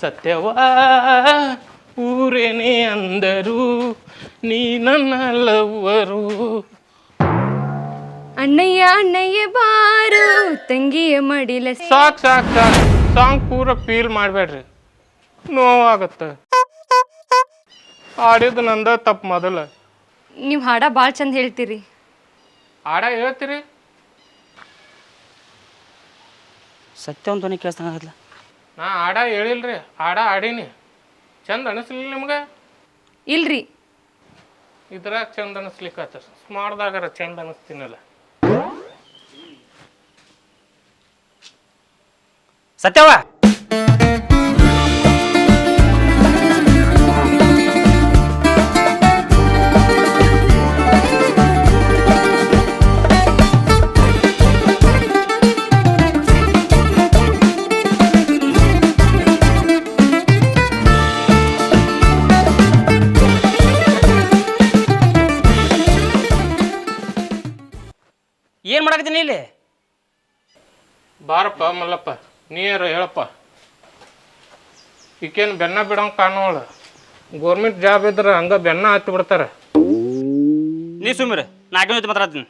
ಸತ್ಯವ ಊರೇನೇ ಅಂದರು ನೀ ನನ್ನ ಲವ್ವರು ಅಣ್ಣಯ್ಯ ಅಣ್ಣಯ್ಯ ಬಾರು ತಂಗಿಯ ಮಡಿಲ ಸಾಕ್ ಸಾಕ್ ಸಾಕ್ ಸಾಂಗ್ ಪೂರ ಫೀಲ್ ಮಾಡಬೇಡ್ರಿ ನೋವಾಗತ್ತೆ. ಆಡಿದ್ದು ನಂದ ತಪ್ಪು ಮೊದಲ. ನೀವು ಹಾಡ ಭಾಳ ಚಂದ ಹೇಳ್ತೀರಿ. ಹಾಡ ಹೇಳ್ತೀರಿ? ಸತ್ಯ ಒಂದು ಧ್ವನಿ ನಾ ಹಾಡ ಹೇಳಿಲ್ರಿ ಹಾಡ ಆಡೀನಿ ಚಂದ ಅನಿಸ್ಲಿಲ್ಲ ನಿಮ್ಗೆ? ಇಲ್ರಿ. ಇದ್ರಾಗ ಚಂದ ಅನಿಸ್ಲಿಕ್ಕೆ ಸ್ಮಾರ್ಟ್ದಾಗಾರ ಚಂದ ಅನಿಸ್ತೀನಲ್ಲ. ಸತ್ಯವ ನೀರ ಹೇಳಪ್ಪ? ಈಕೇನು ಬೆನ್ನ ಬಿಡೋಂಗೆ ಕಾಣೋಳ ಗೌರ್ಮೆಂಟ್ ಜಾಬ್ ಇದ್ರೆ ಹಂಗೆ ಬೆನ್ನ ಹತ್ತಿ ಬಿಡ್ತಾರೆ. ನೀ ಸುಮ್ಮಿರ ನಾಲ್ಕು ಜೊತೆ ಮಾತಾಡ್ತೀನಿ.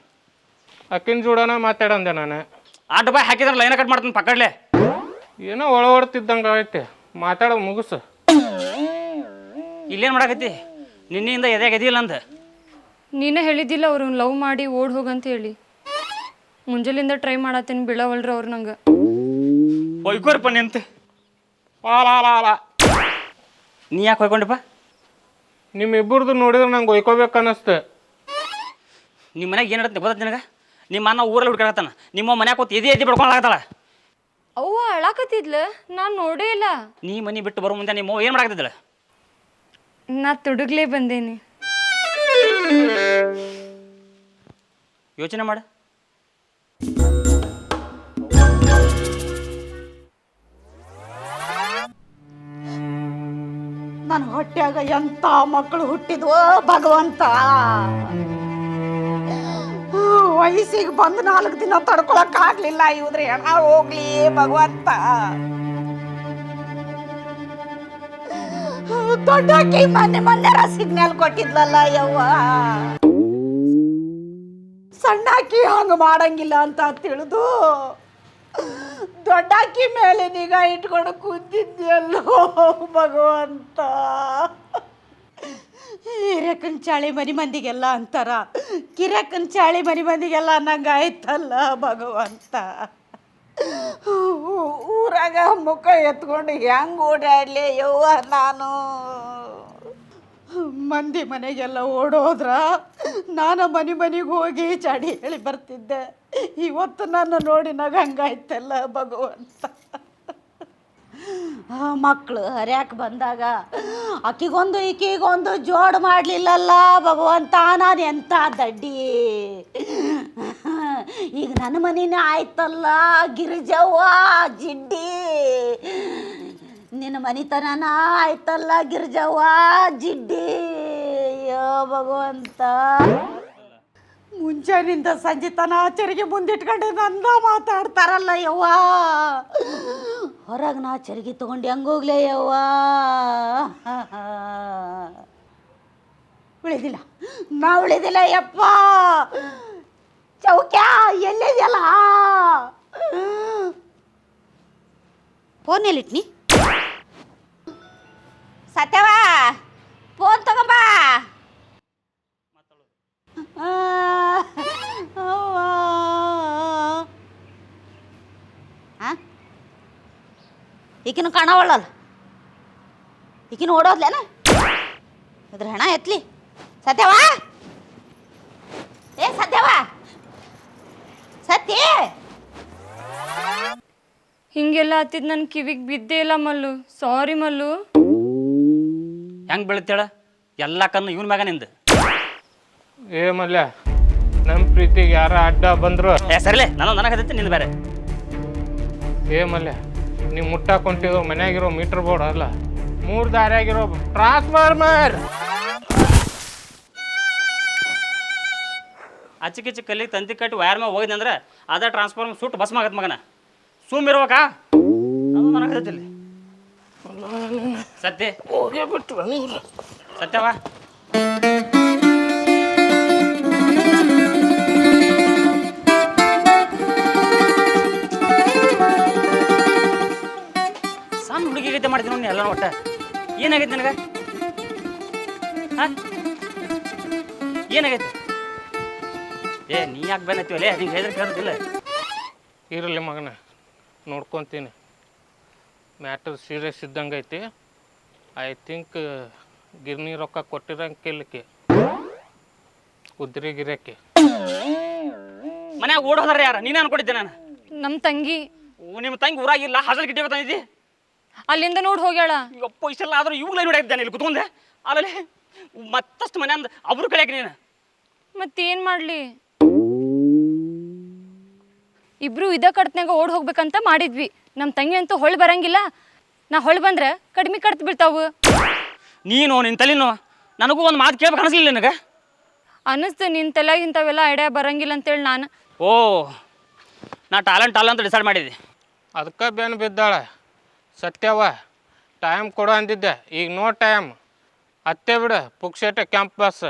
ಅಕ್ಕಿನ ಜೋಡನ ಮಾತಾಡಂದೆ ನಾನು. ಆಟ ಬಾಯ್ ಹಾಕಿದ್ರೆ ಲೈನ ಕಟ್ ಮಾಡ್ತೀನಿ ಪಕ್ಕಡ್ಲೆ. ಏನೋ ಒಳ ಹೊಡ್ತಿದ್ದಂಗೆ ಐತೆ ಮಾತಾಡೋ ಮುಗಿಸು. ಇಲ್ಲೇನು ಮಾಡಕತ್ತಿ? ನಿನ್ನೆಯಿಂದ ಎದೆ ಇಲ್ಲ ಅಂದ. ನೀನೇ ಹೇಳಿದ್ದಿಲ್ಲ ಅವ್ರನ್ನ ಲವ್ ಮಾಡಿ ಓಡ್ ಹೋಗಂತ ಹೇಳಿ. ಮುಂಜಾನೆಯಿಂದ ಟ್ರೈ ಮಾಡತ್ತೀನಿ ಬೀಳವಲ್ರಿ ಅವ್ರು ನಂಗೆ. ಒಯ್ಕೋರಪ್ಪ ನಿಂತ. ನೀ ಯಾಕೆ ಹೊಯ್ಕೊಂಡಪ್ಪ ನಿಮ್ಮಿಬ್ಬರದು ನೋಡಿದ್ರೆ ನಂಗೆ ಒಯ್ಕೋಬೇಕು ಅನ್ನಿಸ್ತು. ನಿಮ್ಮ ಮನೆಗೆ ಏನು ನಡತ್ತೆ ಗೊತ್ತ ನಿನಗೆ? ನಿಮ್ಮ ಅನ್ನ ಊರಲ್ಲಿ ಹುಡ್ಕಾಕತ್ತಾನ ನಿಮ್ಮ ಮನ್ಯಾಗ ಕೂತ್ ಎದೆ ಎದೆ ಬಿಡ್ಕೊಳಕತ್ತಾಳ ಅವ್ವ ಅಳಾಕತ್ತಿದ್ಲು ನಾನು ನೋಡೇ ಇಲ್ಲ. ನೀ ಮನೆ ಬಿಟ್ಟು ಬರೋ ಮುಂದೆ ನಿಮ್ಮ ಏನು ಮಾಡಾಕತ್ತಿದ್ದಳ? ನಾ ತುಡುಗ್ಲೇ ಬಂದೇನಿ. ಯೋಚನೆ ಮಾಡು. ನನ್ನ ಹೊಟ್ಟೆಯಾಗ ಎಂಥ ಮಕ್ಕಳು ಹುಟ್ಟಿದ್ವು ಭಗವಂತ? ವಯಸ್ಸಿಗೆ ಬಂದು ನಾಲ್ಕು ದಿನ ತಡ್ಕೊಳಕ್ ಆಗ್ಲಿಲ್ಲ ಇವ್ರೆ ಹೋಗ್ಲಿ ಭಗವಂತ. ದೊಡ್ಡಾಕಿ ಮೊನ್ನೆ ಮೊನ್ನೆ ಸಿಗ್ನಲ್ ಕೊಟ್ಟಿದ್ಲಲ್ಲ ಯವ್ವ. ಸಣ್ಣಾಕಿ ಹಂಗ ಮಾಡಂಗಿಲ್ಲ ಅಂತ ತಿಳಿದು ದೊಡ್ಡಾಕಿ ಮೇಲೆ ನಿಗಾ ಇಟ್ಕೊಂಡು ಕೂತಿದ್ಯಲ್ಲೋ ಭಗವಂತ. ಚಾಳಿ ಮನಿ ಮಂದಿಗೆಲ್ಲ ಅಂತಾರ. ಕಿರಕನ್ ಚಾಳಿ ಮನಿ ಮಂದಿಗೆಲ್ಲ ಅನ್ನಂಗ ಆಯ್ತಲ್ಲ ಭಗವಂತ. ಊರಾಗ ಮುಖ ಎತ್ಕೊಂಡು ಹೆಂಗ್ ಓಡಾಡ್ಲಿ ಯವ್ವ ನಾನು. ಮಂದಿ ಮನೆಗೆಲ್ಲ ಓಡೋದ್ರ ನಾನು ಮನೆ ಮನೆಗೆ ಹೋಗಿ ಚಾಡಿ ಹೇಳಿ ಬರ್ತಿದ್ದೆ. ಇವತ್ತು ನಾನು ನೋಡಿ ನಗಂಗಾಯ್ತಲ್ಲ ಭಗವಂತ. ಮಕ್ಕಳು ಹರ್ಯಾಕ ಬಂದಾಗ ಆಕಿಗೊಂದು ಈಕಿಗೊಂದು ಜೋಡು ಮಾಡಲಿಲ್ಲಲ್ಲ ಭಗವಂತ ನಾನು ಎಂಥ ದಡ್ಡಿ. ಈಗ ನನ್ನ ಮನೇನೇ ಆಯ್ತಲ್ಲ, ಗಿರಿಜವ್ವ, ಜಿಡ್ಡಿ. ನಿನ್ನ ಮನಿತನನ ಆಯ್ತಲ್ಲ, ಗಿರಿಜವ್ವ, ಜಿಡ್ಡಿ. ಯೋ ಭಗವಂತ. ಮುಂಚೆನಿಂದ ಸಂಜೆ ತನ ಚರಿಗೆ ಮುಂದಿಟ್ಕೊಂಡು ನಂದ ಮಾತಾಡ್ತಾರಲ್ಲ, ಯವ್ವ. ಹೊರಗೆ ನಾ ಚರಿಗೆ ತಗೊಂಡು ಹೆಂಗೋಗ್ಲೇ ಯವ್ವ? ಉಳಿದಿಲ್ಲ. ನಾ ಉಳಿದಿಲ್ಲ ಯಪ್ಪ. ಚೌಕ್ಯ ಎಲ್ಲಿದೆಯಲ್ಲ? ಫೋನ್ ಎಲ್ಲಿಟ್ನಿ? ಸತ್ಯವ ಫೋನ್ ತಗೊಂಬಾ. ಈಕಿನ ಕಾಣವಳ್ಳಲ್ಲ ಈಕಿನ ಓಡೋದ್ಲೇನ? ಅದ್ರ ಹೆಣ ಎತ್ಲಿ. ಸತ್ಯವಾ? ಏ ಸತ್ಯವಾ? ಸತ್ಯ? ಹಿಂಗೆಲ್ಲ ಹತ್ತಿದ್ ನನ್ ಕಿವಿಗೆ ಬಿದ್ದೇ ಇಲ್ಲ ಮಲ್ಲು. ಸಾರಿ ಮಲ್ಲು. ಹೆಂಗ್ ಬೀಳ್ತೇಳ? ಎಲ್ಲ ಕಣ್ಣು ಇವನ್ ಮ್ಯಾಗ ನಿಂದ. ಏ ಮಲ್ಯ ನಮ್ಮ ಪ್ರೀತಿಗೆ ಯಾರ ಅಡ್ಡ ಬಂದ್ರು? ಏ ಸರಿಲೇ ನಾನು ನನಗೆ ಹತ್ತೈತಿ ನಿಂದು ಬೇರೆ. ಏ ಮಲ್ಯ ನೀವು ಮುಟ್ಟಾಕೊಂಟಿರೋ ಮನ್ಯಾಗಿರೋ ಮೀಟರ್ ಬೋರ್ಡ್ ಅಲ್ಲ ಮೂರು ದಾರಿಯಾಗಿರೋ ಟ್ರಾನ್ಸ್ಫಾರ್ಮರ್ ಅಚ್ಚಿಕಿಚ್ಚಿ ಕಲ್ಲಿ ತಂತಿ ಕಟ್ಟಿ ವೈರ್ ಮ್ಯಾಗ ಹೋಗಿದೆ ಅಂದ್ರೆ ಅದ ಟ್ರಾನ್ಸ್ಫಾರ್ಮರ್ ಸುಟ್ಟು ಬಸ್ ಆಗತ್ತೆ ಮಗನ. ಸುಮ್ ಇರ್ಬೇಕಾ? ಅದು ಸತ್ಯ ಹೋಗೇ ಬಿಟ್ಟು ಸತ್ಯವ ಸಣ್ಣ ಹುಡುಗಿ ಗೀತೆ ಮಾಡ್ತೀನಿ ನೋಡಿ ಎಲ್ಲ ಒಟ್ಟ. ಏನಾಗೈತೆ ನನಗೆ? ಏನಾಗೈತೆ? ಏ ನೀ ಯಾಕೆ ಬೇನತ್ತೀವಲ್ಲೇ ನಿಂಗೆ ಹೇಳಿದ್ರೆ ಕೇಳೋದಿಲ್ಲ ಇರಲಿ ಮಗನ ನೋಡ್ಕೊತೀನಿ. ಮ್ಯಾಟರ್ ಸೀರಿಯಸ್ ಇದ್ದಂಗೆ ಐತಿ. ಐ ಥಿಂಕ್ ಗಿರ್ನಿ ರೊಕ್ಕ ಕೊಟ್ಟಿರಂಗೆ ಕೇಳಲಿಕ್ಕೆ. ಉದ್ರಿ ಗಿರಕ್ಕೆ ಮನ್ಯಾಗ ಓಡೋದಾರ ಯಾರ? ನೀನು ಅನ್ಕೊಂಡಿದ್ದೆ ನಾನು. ನಮ್ಮ ತಂಗಿ. ಓ, ನಿಮ್ಮ ತಂಗಿ ಊರಾಗಿಲ್ಲ ಹಾಸಲ್ ಗಿಟ್ಟಿ ತಂದಿದ್ದಿ ಅಲ್ಲಿಂದ ನೋಡಿ ಹೋಗ್ಯಾಳ. ಅಪ್ಪ ಇಷ್ಟೆಲ್ಲ ಆದ್ರೂ ಇವಾಗಲೇ ನೋಡಿದ್ದಾನೆ ಇಲ್ಲಿ ಕುತ್ಕೊಂಡೆ. ಆಮೇಲೆ ಮತ್ತಷ್ಟು ಮನೆ ಅಂದ ಅವ್ರು ಕಳಿಯಾಕ ನೀನು. ಮತ್ತೇನು ಮಾಡ್ಲಿ? ಇಬ್ರು ಇದ ಕಡ್ತ್ನಾಗ ಓಡ್ ಹೋಗ್ಬೇಕಂತ ಮಾಡಿದ್ವಿ. ನಮ್ಮ ತಂಗಿ ಅಂತೂ ಹೊಳ್ ಬರಂಗಿಲ್ಲ. ನಾ ಹೊಳ್ ಬಂದ್ರೆ ಕಡಿಮೆ ಕಡ್ತ್ ಬೀಳ್ತಾವು. ನೀನು ನಿನ್ನ ತಲೆನೋ? ನನಗೂ ಒಂದು ಮಾತು ಕೇಳ್ಬೇಕು ಅನಿಸ್ಲಿಲ್ಲ ನನಗೆ? ಅನಿಸ್ತು ನಿನ್ ತಲೆಯಾಗ ಇಂಥವೆಲ್ಲ ಐಡಿಯಾ ಬರಂಗಿಲ್ಲ ಅಂತೇಳಿ ನಾನು. ಓ ನಾ ಟ್ಯಾಲೆಂಟ್ ಅಲ್ಲ ಅಂತ ಡಿಸೈಡ್ ಮಾಡಿದ್ದೆ. ಅದಕ್ಕೆ ಬೇನು ಬಿದ್ದಾಳೆ. ಸತ್ಯವ ಟೈಮ್ ಕೊಡು ಅಂದಿದ್ದೆ. ಈಗ ನೋ ಟೈಮ್ ಅತ್ತೆ ಬಿಡು ಪುಕ್ಷೇಟ ಕ್ಯಾಂಪಸ್ ಬಸ್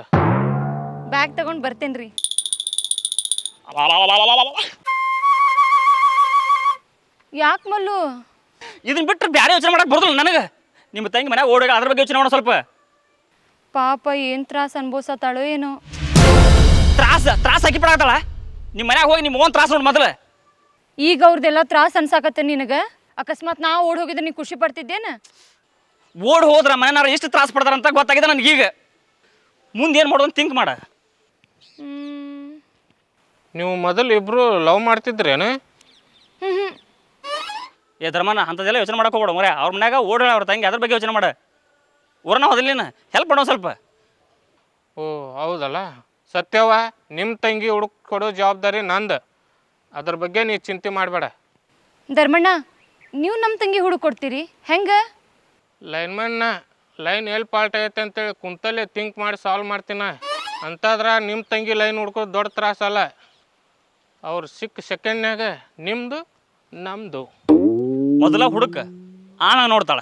ಬ್ಯಾಗ್ ತಗೊಂಡ್ ಬರ್ತೇನ್ರಿ. ಯಾಕೆ ಮಲ್ಲು? ಇದನ್ನ ಬಿಟ್ಟರೆ ಬೇರೆ ಯೋಚನೆ ಮಾಡಕ್ಕೆ ಬರೋದಿಲ್ಲ ನನಗೆ. ನಿಮ್ಮ ತಂಗಿ ಮನೆ ಓಡೋಗ ಅದ್ರ ಬಗ್ಗೆ ಯೋಚನೆ ಮಾಡೋ ಸ್ವಲ್ಪ. ಪಾಪ ಏನ್ ತ್ರಾಸ ಅನ್ಭವಿಸತ್ತಾಳೋ ಏನೋ. ತ್ರಾಸ ತ್ರಾಸ ಹಾಕಿ ಬಿಡಾಕತ್ತಾಳ. ನಿಮ್ಮ ಮನ್ಯಾಗ ಹೋಗಿ ನಿಮ್ಮ ಓನ್ ತ್ರಾಸ ನೋಡಿ ಮೊದಲು. ಈಗ ಅವ್ರದ್ದೆಲ್ಲ ತ್ರಾಸ ಅನ್ಸಾಕತ್ತ ನಿನಗೆ? ಅಕಸ್ಮಾತ್ ನಾ ಓಡ್ ಹೋಗಿದ್ರೆ ನೀ ಖುಷಿ ಪಡ್ತಿದ್ದೇನ? ಓಡ್ ಹೋದ್ರ ಮನೆಯವ್ರು ಎಷ್ಟು ತ್ರಾಸ ಪಡ್ತಾರ ಅಂತ ಗೊತ್ತಾಗಿದೆ ನನಗೀಗ ಮುಂದೆ ಏನು ಮಾಡೋದು ಥಿಂಕ್ ಮಾಡ. ನೀವು ಮೊದಲು ಇಬ್ಬರು ಲವ್ ಮಾಡ್ತಿದ್ರೇನು? ಹ್ಞೂ ಹ್ಮ್. ಏ ಧರ್ಮನ ಅಂಥದ್ದೆಲ್ಲ ಯೋಚನೆ ಮಾಡಕ್ಕೆ ಹೋಗ್ಬೇಡ ಮರೆ ಅವ್ರ ಮನ್ಯಾಗ ಓಡೋಣ ಅವ್ರ ತಂಗಿ ಅದ್ರ ಬಗ್ಗೆ ಯೋಚನೆ ಮಾಡ. ಊರನ ಹೋದಲ್ಲಿನ ಹೆಲ್ಪ್ ಮಾಡೋ ಸ್ವಲ್ಪ. ಓ ಹೌದಲ್ಲ? ಸತ್ಯವ ನಿಮ್ಮ ತಂಗಿ ಹುಡುಕ್ ಕೊಡೋ ಜವಾಬ್ದಾರಿ ನಂದು. ಅದ್ರ ಬಗ್ಗೆ ನೀ ಚಿಂತೆ ಮಾಡಬೇಡ. ಧರ್ಮಣ್ಣ ನೀವು ನಮ್ಮ ತಂಗಿ ಹುಡುಕ್ ಕೊಡ್ತೀರಿ. ಹೆಂಗ? ಲೈನ್ಮನ್ನ ಲೈನ್ ಎಲ್ಲಿ ಪಾಲ್ಟ್ ಆಗೈತೆ ಅಂತೇಳಿ ಕುಂತಲ್ಲೇ ಥಿಂಕ್ ಮಾಡಿ ಸಾಲ್ವ್ ಮಾಡ್ತೀನ. ಅಂತಾದ್ರೆ ನಿಮ್ಮ ತಂಗಿ ಲೈನ್ ಹುಡ್ಕೋದು ದೊಡ್ಡ ತ್ರಾಸಲ್ಲ ಅವ್ರು ಸಿಕ್ಕ ಸೆಕೆಂಡ್ನಾಗ ನಿಮ್ಮದು ನಮ್ಮದು ಮೊದಲ ಹುಡುಕ. ಆಣ ನೋಡ್ತಾಳ.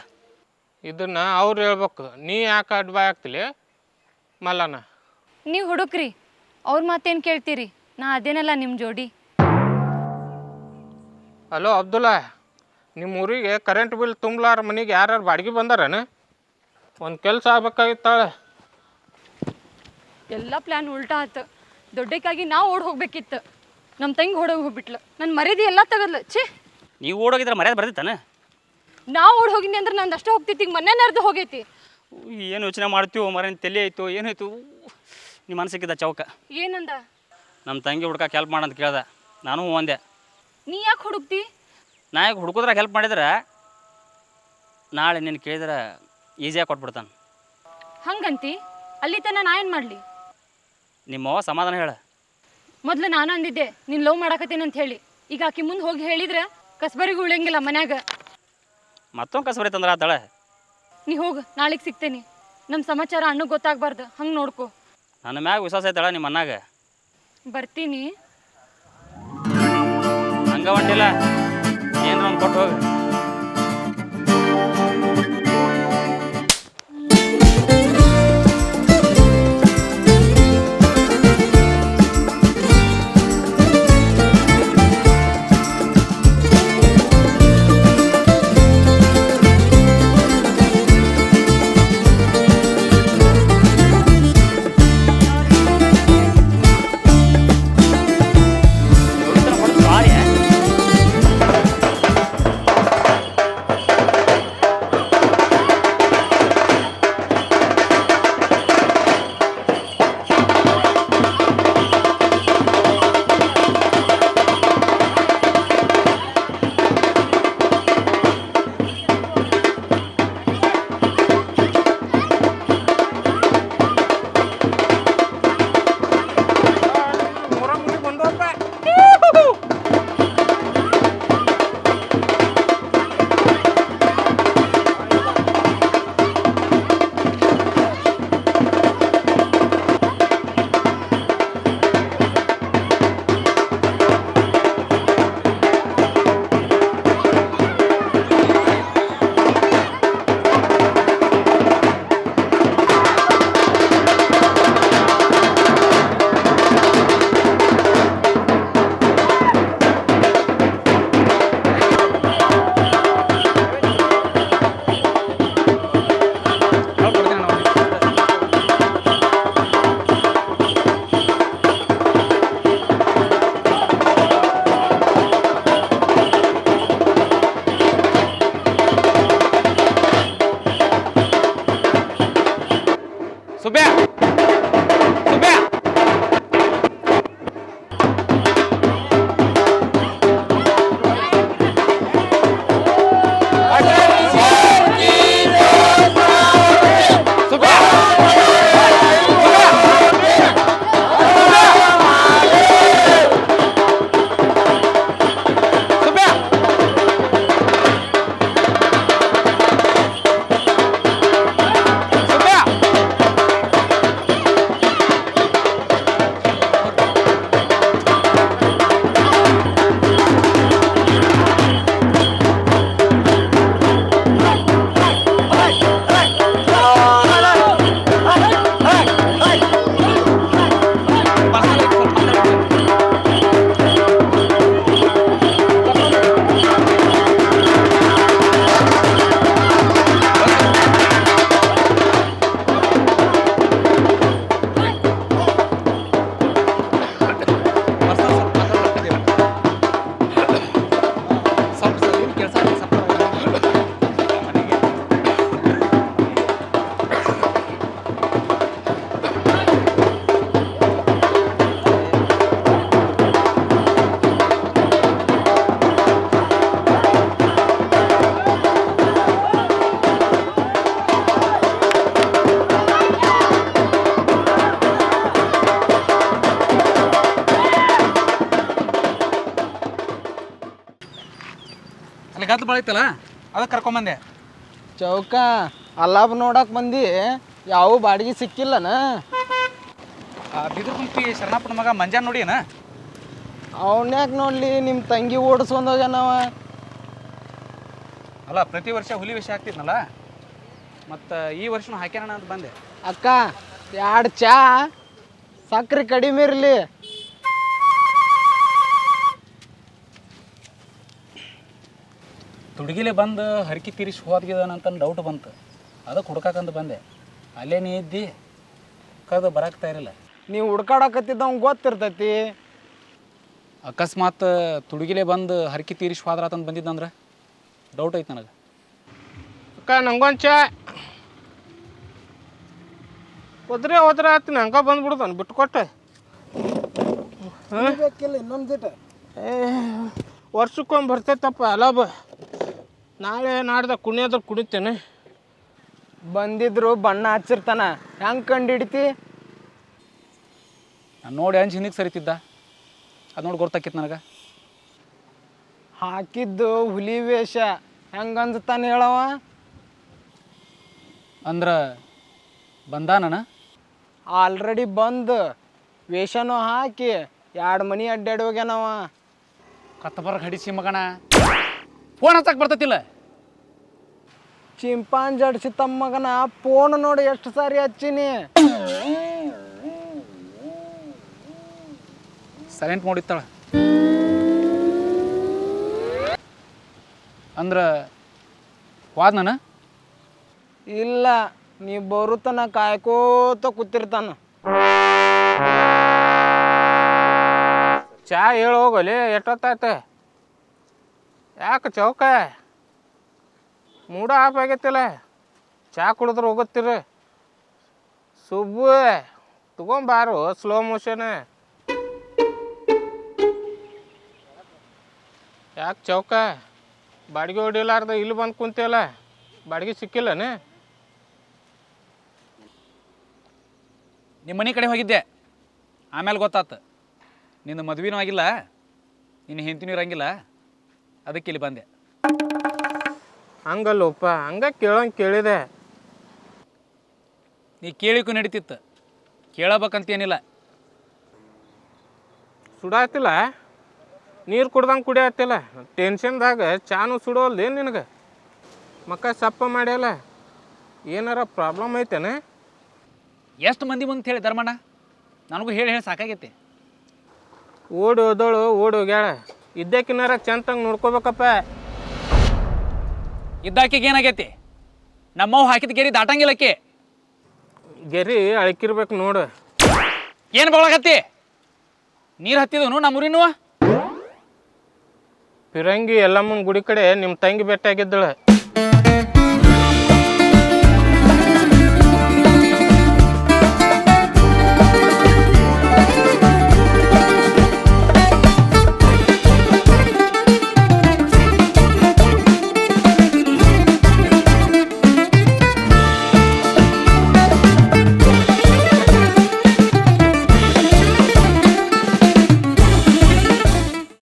ಇದನ್ನ ಅವ್ರು ಹೇಳ್ಬೇಕು. ನೀ ಯಾಕೆ ಅಡ್ಬಾಯ್ ಆಗ್ತಿಲಿ ಮಲ್ಲನ ನೀವು ಹುಡುಕ್ರಿ. ಅವ್ರ ಮಾತೇನು ಕೇಳ್ತೀರಿ? ನಾ ಅದೇನಲ್ಲ ನಿಮ್ಮ ಜೋಡಿ. ಹಲೋ ಅಬ್ದುಲ್ಲಾ ನಿಮ್ಮ ಊರಿಗೆ ಕರೆಂಟ್ ಬಿಲ್ ತುಂಬಲಾರ ಮನೆಗೆ ಯಾರ್ಯಾರು ಬಾಡಿಗೆ ಬಂದಾರೇನು? ಒಂದು ಕೆಲಸ ಆಗ್ಬೇಕಾಗಿತ್ತಾಳೆ. ಎಲ್ಲ ಪ್ಲ್ಯಾನ್ ಉಲ್ಟಾ ಆತು. ದೊಡ್ಡಕ್ಕಾಗಿ ನಾವು ಓಡ್ ಹೋಗ್ಬೇಕಿತ್ತು. ನಮ್ಮ ತಂಗಿ ಹೊಡೋಗಿ ಹೋಗ್ಬಿಟ್ಲು. ನನ್ನ ಮರ್ಯಾದೆ ಎಲ್ಲ ತಗದ್ಲು. ಛೇ! ನೀವು ಓಡೋಗಿದ್ರೆ ಮರ್ಯಾದೆ ಬರ್ದಿತ್ತಾನೆ ನಾವು ಓಡ್ ಹೋಗಿನಿ ಅಂದ್ರೆ ನಂದು ಅಷ್ಟೇ ಹೋಗ್ತೈತಿ ಈಗ ಮೊನ್ನೆ ನರ್ದು ಹೋಗೈತಿ. ಏನು ಯೋಚನೆ ಮಾಡ್ತೀವೋ ಮರ ತಲೆ ಆಯ್ತು ಏನಾಯ್ತು ನಿಮ್ಮ ಮನಸ್ಸಿಕ್ಕಿದ್ದ ಚೌಕ. ಏನಂದ? ನಮ್ಮ ತಂಗಿ ಹುಡ್ಕಕ್ಕೆ ಹೆಲ್ಪ್ ಮಾಡಂತ ಕೇಳ್ದೆ. ನಾನು ಒಂದೆ. ಅಂದೆ ನೀ ಯಾಕೆ ಹುಡುಕ್ತಿ? ನಾ ಯಾಕೆ ಹುಡ್ಕೋದ್ರಾಗ ಹೆಲ್ಪ್ ಮಾಡಿದ್ರೆ ನಾಳೆ ನೀನು ಕೇಳಿದ್ರೆ ಈಸಿಯಾಗಿ ಕೊಟ್ಬಿಡ್ತಾನೆ. ಹಂಗಂತಿ? ಅಲ್ಲಿ ತನ ನಾ ಏನು ಮಾಡಲಿ? ನಿಮ್ಮವ್ವ ಸಮಾಧಾನ ಹೇಳ. ಮೊದ್ಲು ನಾನು ಅಂದಿದ್ದೆ ನೀನು ಲವ್ ಮಾಡಾಕತ್ತೀನಿ ಅಂತ ಹೇಳಿ. ಈಗ ಆಕಿ ಮುಂದೆ ಹೋಗಿ ಹೇಳಿದ್ರೆ ಕಸ್ಬರಿಗೆ ಉಳಿಯಂಗಿಲ್ಲ ಮನ್ಯಾಗ. ಮತ್ತೊಂದು ಕಸಬರಿ ತಂದ್ರೆ ಆತಾಳೆ? ನೀ ಹೋಗು ನಾಳೆಗೆ ಸಿಗ್ತೇನೆ. ನಮ್ಮ ಸಮಾಚಾರ ಅಣ್ಣಗೆ ಗೊತ್ತಾಗಬಾರ್ದು ಹಂಗೆ ನೋಡ್ಕೊ. ನನ್ನ ಮ್ಯಾಗ ವಿಶ್ವಾಸ ಐತಳ ನಿಮ್ಮ ಅನ್ನಾಗ ಬರ್ತೀನಿ. ಹಂಗ ಹೊಂಟಿಲ್ಲ ಏನ್ರ ಒಂದು ಕೊಟ್ಟು ಹೋಗಿ. ಗದ್ದು ಬಳೈತಲ್ಲ ಅದಕ್ಕೆ ಕರ್ಕೊಂಬಂದೆ ಚೌಕ ಅಲ್ಲಾಬ್ ನೋಡಕ್ ಬಂದಿ. ಯಾವ ಬಾಡಿಗೆ ಸಿಕ್ಕಿಲ್ಲನ? ಆ ಬಿದ್ರ ಕುಂತಿ ಶರಣಪ್ಪನ ಮಗ ಮಂಜಾನ್ ನೋಡಿ ಏನ? ಅವನ್ಯಾಕೆ ನೋಡ್ಲಿ ನಿಮ್ಮ ತಂಗಿ ಓಡಿಸ್ಕೊಂಡೋಗ್ಯಾನವ ಅಲ್ಲ ಪ್ರತಿ ವರ್ಷ ಹುಲಿ ವಿಷ ಆಗ್ತಿದ್ನಲ್ಲ ಮತ್ತು ಈ ವರ್ಷನೂ ಹಾಕ್ಯಾನ ಅಂತ ಬಂದೆ. ಅಕ್ಕ ಎರಡು ಚಾ? ಸಕ್ರೆ ಕಡಿಮೆ ಇರಲಿ. ತುಡುಗಿಲೆ ಬಂದು ಹರಕೆ ತೀರಿಸಿ ಹೋದ್ಗಿದಾನಂತ ಡೌಟ್ ಬಂತು. ಅದಕ್ಕೆ ಹುಡ್ಕಾಕಂತ ಬಂದೆ. ಅಲ್ಲೇ ನೀ ಇದ್ದಿ ಕದು ಬರಾಕ್ತಾ ಇರಲಿಲ್ಲ. ನೀವು ಹುಡ್ಕಾಡಕತ್ತಿದ್ದವ್ ಗೊತ್ತಿರ್ತೈತಿ. ಅಕಸ್ಮಾತ್ ತುಡುಗಿಲೆ ಬಂದು ಹರಕೆ ತೀರಿಸಿ ಹೋದ್ರಾತಂದು ಬಂದಿದ್ದಂದ್ರೆ ಡೌಟ್ ಐತೆ ನನಗೆ. ಅಕ್ಕ ನಂಗೊಂಚ ಹೋದ್ರೆ ಹೋದ್ರೆ ಆತು ನಂಗೆ ಬಂದ್ಬಿಡ್ತಾನೆ ಬಿಟ್ಟು ಕೊಟ್ಟೆ ಇನ್ನೊಂದು ಏ ವರ್ಷಕ್ಕೊಮ್ಮೆ ಬರ್ತೈತಪ್ಪ ಅಲಾಬ. ನಾಳೆ ನಾಡ್ದ ಕುಣಿಯೋದ್ರ ಕುಣಿತೇನೆ ಬಂದಿದ್ರು ಬಣ್ಣ ಹಚ್ಚಿರ್ತಾನ. ಹೆಂಗೆ ಕಂಡು ಹಿಡಿತಿ ನಾನು ನೋಡಿ ಅಂಜು ಹಿಂದಕ್ಕೆ ಸರಿತಿದ್ದ. ಅದು ನೋಡಿ ಗೊತ್ತಾಕಿತ್ತು ನನಗೆ. ಹಾಕಿದ್ದು ಹುಲಿ ವೇಷ. ಹೆಂಗೆ ಅನ್ಸುತ್ತಾನೆ ಹೇಳವ ಅಂದ್ರೆ ಬಂದಾನನ? ಆಲ್ರೆಡಿ ಬಂದು. ವೇಷನೂ ಹಾಕಿ. ಎರಡು ಮನಿ ಅಡ್ಡಾಡಿ ಹೋಗ್ಯಾನವ. ಕತ್ತಬರ್ಗ ಹಡಿಸಿ ಮಗನ. ಫೋನ್ ಹಚ್ಚಕ್ಕೆ ಬರ್ತೈತಿಲ್ಲ. ಚಿಂಪಾಂಜಿ ಅಡ್ಸಿ ತಮ್ಮಗನ ಫೋನ್ ನೋಡಿ ಎಷ್ಟು ಸಾರಿ ಹಚ್ಚಿನಿ. ಸೈಲೆಂಟ್ ಮಾಡಿತ್ತಾಳ ಅಂದ್ರೆ ಹೋದ್ ನಾನು? ಇಲ್ಲ ನೀ ಬರುತ್ತನ ಕಾಯ್ಕೋತ ಕೂತಿರ್ತಾನ. ಚಾ ಹೇಳಿ ಹೋಗಲಿ ಎಷ್ಟೊತ್ತಾಯ್ತು? ಯಾಕೆ ಚೌಕ? ಮೂಡ ಆಫ್ ಆಗೈತಿಲ್ಲ. ಚಾ ಕುಡಿದ್ರೆ ಹೋಗುತ್ತೀರಿ. ಸುಬ್ಬು, ತಗೊಂಬಾರು ಸ್ಲೋ ಮೋಷನ್ ಯಾಕೆ ಚೌಕ? ಬಾಡಿಗೆ ಹೊಡಿಲಾರ್ದ ಇಲ್ಲಿ ಬಂದು ಕುಂತಿಲ್ಲ ಬಾಡಿಗೆ ಸಿಕ್ಕಿಲ್ಲನ? ನಿಮ್ಮ ಮನೆ ಕಡೆ ಹೋಗಿದ್ದೆ. ಆಮೇಲೆ ಗೊತ್ತಾತು. ನಿನ್ನ ಮದುವೆನೂ ಆಗಿಲ್ಲ. ನಿನ್ನ ಹೆಂತಿನೂ ಇರಂಗಿಲ್ಲ. ಅದಕ್ಕೆ ಇಲ್ಲಿ ಬಂದೆ. ಹಂಗಲ್ಲಪ್ಪ ಹಂಗ ಕೇಳಂಗೆ ಕೇಳಿದೆ. ನೀ ಕೇಳಿಕೂ ನಡೀತಿತ್ತು. ಕೇಳಬೇಕಂತೇನಿಲ್ಲ. ಸುಡಾತಿಲ್ಲ. ನೀರು ಕುಡ್ದಂಗೆ ಕುಡಿಯತ್ತಿಲ್ಲ ಟೆನ್ಷನ್ದಾಗ ಚಾನು ಸುಡೋಲ್ದು ಏನು ನಿನಗೆ. ಮಕ್ಕ ಸಪ್ಪ ಮಾಡ್ಯಲ್ಲ ಏನಾರ ಪ್ರಾಬ್ಲಮ್ ಐತೇನೆ? ಎಷ್ಟು ಮಂದಿ ಮುಂದೆ ಹೇಳಿ ಧರ್ಮಣ್ಣ? ನನಗೂ ಹೇಳಿ ಹೇಳಿ ಸಾಕಾಗೈತಿ. ಓಡಿ ಹೋದೋಳು ಓಡಿ ಹೋಗ್ಯಾಳ. ಇದ್ದಕ್ಕಿನಾರ ಚಂತಂಗೆ ನೋಡ್ಕೋಬೇಕಪ್ಪ. ಇದ್ದಾಕಿಗೆ ಏನಾಗೈತಿ? ನಮ್ಮವ್ ಹಾಕಿದ ಗೆರಿ ದಾಟಂಗಿಲ್ಲಕ್ಕೆ ಗೆರಿ ಅಳಕಿರ್ಬೇಕು ನೋಡು. ಏನು ಬಳಗತ್ತಿ ನೀರು ಹತ್ತಿದನು ನಮ್ಮೂರಿನೂ ಫಿರಂಗಿ ಎಲ್ಲಮ್ಮನ ಗುಡಿ ಕಡೆ ನಿಮ್ಮ ತಂಗಿ ಭೇಟಿಯಾಗಿದ್ದಳು.